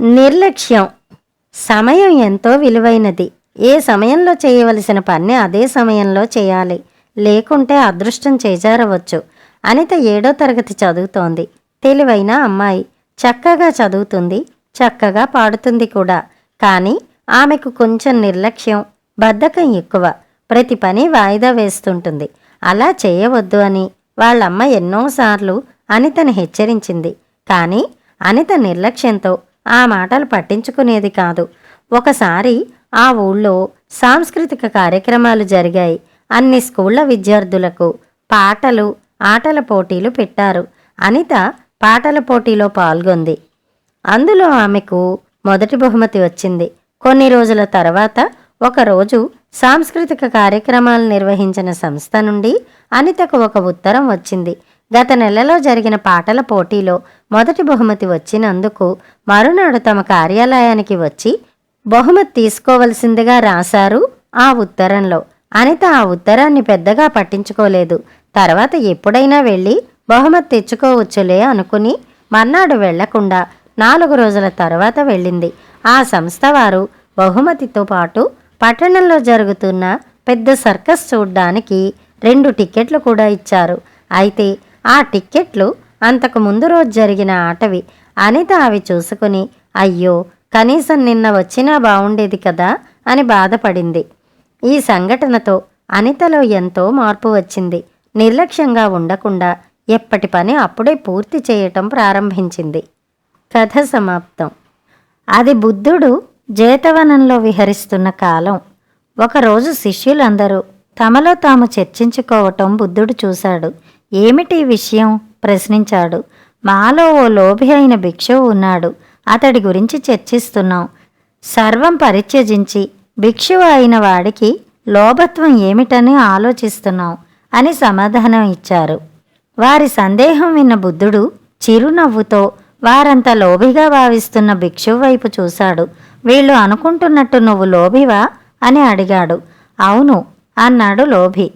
నిర్లక్ష్యం. సమయం ఎంతో విలువైనది. ఏ సమయంలో చేయవలసిన పని అదే సమయంలో చేయాలి. లేకుంటే అదృష్టం చేజారవచ్చు. అనిత ఏడో తరగతి చదువుతోంది. తెలివైన అమ్మాయి. చక్కగా చదువుతుంది. చక్కగా పాడుతుంది కూడా. కానీ ఆమెకు కొంచెం నిర్లక్ష్యం బద్ధకం ఎక్కువ. ప్రతి పని వాయిదా వేస్తుంటుంది. అలా చేయవద్దు అని వాళ్ళమ్మ ఎన్నోసార్లు అనితను హెచ్చరించింది. కానీ అనిత నిర్లక్ష్యంతో ఆ మాటలు పట్టించుకునేది కాదు. ఒకసారి ఆ ఊళ్ళో సాంస్కృతిక కార్యక్రమాలు జరిగాయి. అన్ని స్కూళ్ళ విద్యార్థులకు పాటలు ఆటల పోటీలు పెట్టారు. అనిత పాటల పోటీలో పాల్గొంది. అందులో ఆమెకు మొదటి బహుమతి వచ్చింది. కొన్ని రోజుల తర్వాత ఒకరోజు సాంస్కృతిక కార్యక్రమాలు నిర్వహించిన సంస్థ నుండి అనితకు ఒక ఉత్తరం వచ్చింది. గత నెలలో జరిగిన పాటల పోటీలో మొదటి బహుమతి వచ్చినందుకు మరునాడు తమ కార్యాలయానికి వచ్చి బహుమతి తీసుకోవలసిందిగా రాశారు ఆ ఉత్తరంలో. అనిత ఆ ఉత్తరాన్ని పెద్దగా పట్టించుకోలేదు. తర్వాత ఎప్పుడైనా వెళ్ళి బహుమతి తెచ్చుకోవచ్చులే అనుకుని మర్నాడు వెళ్ళకుండా నాలుగు రోజుల తర్వాత వెళ్ళింది. ఆ సంస్థ వారు బహుమతితో పాటు పట్టణంలో జరుగుతున్న పెద్ద సర్కస్ చూడ్డానికి రెండు టిక్కెట్లు కూడా ఇచ్చారు. అయితే ఆ టిక్కెట్లు అంతకు ముందు రోజు జరిగిన ఆటవి. అనిత అవి చూసుకుని అయ్యో కనీసం నిన్న వచ్చినా బావుండేది కదా అని బాధపడింది. ఈ సంఘటనతో అనితలో ఎంతో మార్పు వచ్చింది. నిర్లక్ష్యంగా ఉండకుండా ఎప్పటి పని అప్పుడే పూర్తి చేయటం ప్రారంభించింది. కథ సమాప్తం. అది బుద్ధుడు జేతవనంలో విహరిస్తున్న కాలం. ఒకరోజు శిష్యులందరూ తమలో తాము చర్చించుకోవటం బుద్ధుడు చూశాడు. ఏమిటి విషయం? ప్రశ్నించాడు. మాలో ఓ లోభి అయిన భిక్షువు ఉన్నాడు. అతడి గురించి చర్చిస్తున్నాం. సర్వం పరిత్యజించి భిక్షువు అయిన వాడికి లోభత్వం ఏమిటని ఆలోచిస్తున్నాం అని సమాధానం ఇచ్చారు. వారి సందేహం విన్న బుద్ధుడు చిరునవ్వుతో వారంత లోభిగా భావిస్తున్న భిక్షువు వైపు చూశాడు. వీళ్ళు అనుకుంటున్నట్టు నువ్వు లోభివా? అని అడిగాడు. అవును అన్నాడు లోభి.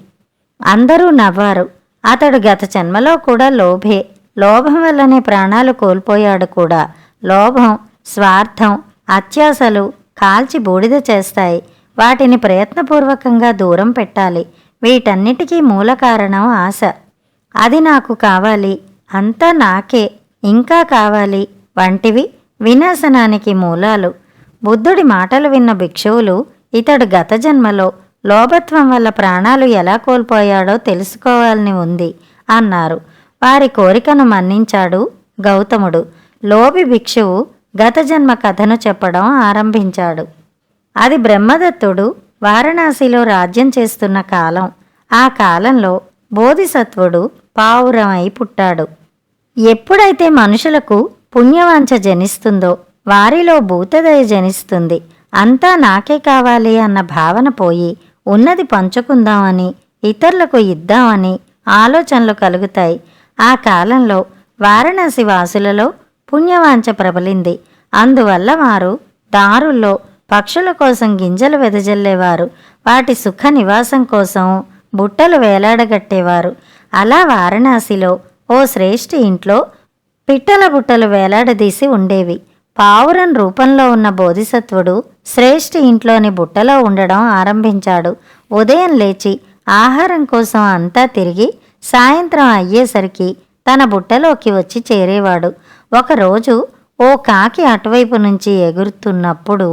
అందరూ నవ్వారు. అతడు గత జన్మలో కూడా లోభే. లోభం వల్లనే ప్రాణాలు కోల్పోయాడు కూడా. లోభం స్వార్థం అత్యాశలు కాల్చి బూడిద చేస్తాయి. వాటిని ప్రయత్నపూర్వకంగా దూరం పెట్టాలి. వీటన్నిటికీ మూల కారణం ఆశ. అది నాకు కావాలి అంతా నాకే ఇంకా కావాలి వంటివి వినాశనానికి మూలాలు. బుద్ధుడి మాటలు విన్న భిక్షువులు ఇతడు గత జన్మలో లోభత్వం వల్ల ప్రాణాలు ఎలా కోల్పోయాడో తెలుసుకోవాలని ఉంది అన్నారు. వారి కోరికను మన్నించాడు గౌతముడు. లోభి భిక్షువు గత జన్మ కథను చెప్పడం ఆరంభించాడు. అది బ్రహ్మదత్తుడు వారణాసిలో రాజ్యం చేస్తున్న కాలం. ఆ కాలంలో బోధిసత్వుడు పావురమై పుట్టాడు. ఎప్పుడైతే మనుషులకు పుణ్యవాంఛ జనిస్తుందో వారిలో భూతదయ జనిస్తుంది. అంతా నాకే కావాలి అన్న భావన పోయి ఉన్నది పంచుకుందామని ఇతరులకు ఇద్దామని ఆలోచనలు కలుగుతాయి. ఆ కాలంలో వారణాసి వాసులలో పుణ్యవాంఛ ప్రబలింది. అందువల్ల వారు దారుల్లో పక్షుల కోసం గింజలు వెదజల్లేవారు. వాటి సుఖ నివాసం కోసం బుట్టలు వేలాడగట్టేవారు. అలా వారణాసిలో ఓ శ్రేష్ఠి ఇంట్లో పిట్టల బుట్టలు వేలాడదీసి ఉండేవి. పావురం రూపంలో ఉన్న బోధిసత్వుడు శ్రేష్ఠి ఇంట్లోని బుట్టలో ఉండడం ఆరంభించాడు. ఉదయం లేచి ఆహారం కోసం అంతా తిరిగి సాయంత్రం అయ్యేసరికి తన బుట్టలోకి వచ్చి చేరేవాడు. ఒకరోజు ఓ కాకి అటువైపు నుంచి ఎగురుతున్నప్పుడు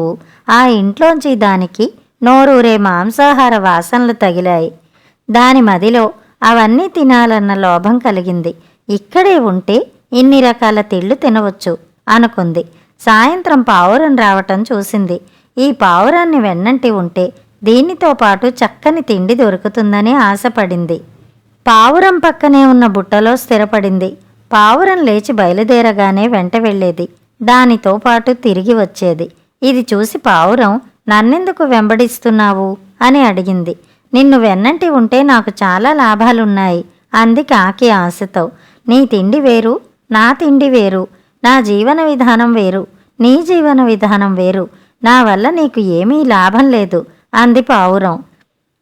ఆ ఇంట్లోంచి దానికి నోరూరే మాంసాహార వాసనలు తగిలాయి. దాని మదిలో అవన్నీ తినాలన్న లోభం కలిగింది. ఇక్కడే ఉంటే ఇన్ని రకాల తిళ్ళు తినవచ్చు అనుకుంది. సాయంత్రం పావురం రావటం చూసింది. ఈ పావురాన్ని వెన్నంటి ఉంటే దీనితో పాటు చక్కని తిండి దొరుకుతుందని ఆశపడింది. పావురం పక్కనే ఉన్న బుట్టలో స్థిరపడింది. పావురం లేచి బయలుదేరగానే వెంట వెళ్ళేది. దానితో పాటు తిరిగి వచ్చేది. ఇది చూసి పావురం నన్నెందుకు వెంబడిస్తున్నావు? అని అడిగింది. నిన్ను వెన్నంటి ఉంటే నాకు చాలా లాభాలున్నాయి. అంది కాకి ఆశతో. నీ తిండి వేరు నా తిండి వేరు. నా జీవన విధానం వేరు నీ జీవన విధానం వేరు. నా వల్ల నీకు ఏమీ లాభం లేదు అంది పావురం.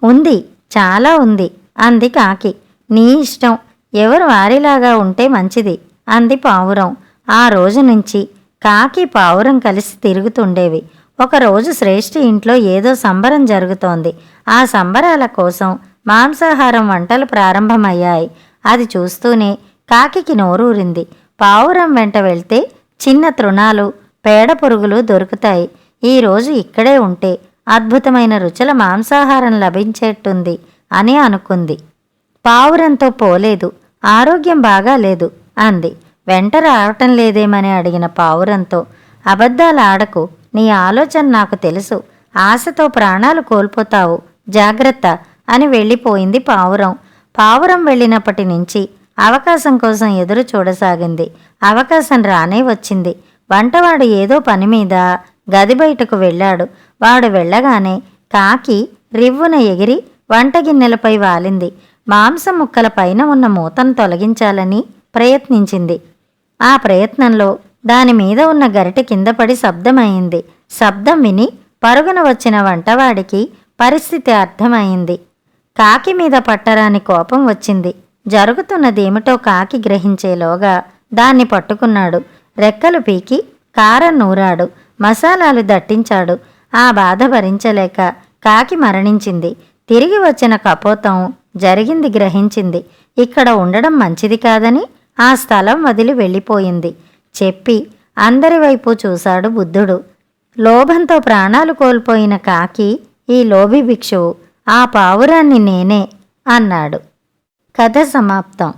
ఉంది చాలా ఉంది అంది కాకి. నీ ఇష్టం ఎవరు వారిలాగా ఉంటే మంచిది అంది పావురం. ఆ రోజు నుంచి కాకి పావురం కలిసి తిరుగుతుండేవి. ఒకరోజు శ్రేష్ఠి ఇంట్లో ఏదో సంబరం జరుగుతోంది. ఆ సంబరాల కోసం మాంసాహారం వంటలు ప్రారంభమయ్యాయి. అది చూస్తూనే కాకికి నోరూరింది. పావురం వెంట వెళ్తే చిన్న తృణాలు పేడ పురుగులు దొరుకుతాయి. ఈరోజు ఇక్కడే ఉంటే అద్భుతమైన రుచుల మాంసాహారం లభించేట్టుంది అని అనుకుంది. పావురంతో పోలేదు ఆరోగ్యం బాగా లేదు అంది. వెంట రావటం లేదేమని అడిగిన పావురంతో అబద్ధాలు ఆడకు నీ ఆలోచన నాకు తెలుసు ఆశతో ప్రాణాలు కోల్పోతావు జాగ్రత్త అని వెళ్ళిపోయింది పావురం. పావురం వెళ్ళినప్పటి నుంచి అవకాశం కోసం ఎదురు చూడసాగింది. అవకాశం రానే వచ్చింది. వంటవాడు ఏదో పని మీద గది బయటకు వెళ్ళాడు. వాడు వెళ్ళగానే కాకి రివ్వున ఎగిరి వంటగిన్నెలపై వాలింది. మాంసం ముక్కల పైన ఉన్న మూతను తొలగించాలని ప్రయత్నించింది. ఆ ప్రయత్నంలో దాని మీద ఉన్న గరిట కింద పడి శబ్దమైంది. శబ్దం విని పరుగున వచ్చిన వంటవాడికి పరిస్థితి అర్థమైంది. కాకి మీద పట్టరాని కోపం వచ్చింది. జరుగుతున్నదేమిటో కాకి గ్రహించేలోగా దాన్ని పట్టుకున్నాడు. రెక్కలు పీకి కారం నూరాడు. మసాలాలు దట్టించాడు. ఆ బాధ భరించలేక కాకి మరణించింది. తిరిగి వచ్చిన కపోతం జరిగింది గ్రహించింది. ఇక్కడ ఉండడం మంచిది కాదని ఆ స్థలం వదిలి వెళ్ళిపోయింది. చెప్పి అందరి వైపు చూశాడు బుద్ధుడు. లోభంతో ప్రాణాలు కోల్పోయిన కాకి ఈ లోభి భిక్షువు ఆ పావురాన్ని నేనే అన్నాడు. కథ సమాప్తం.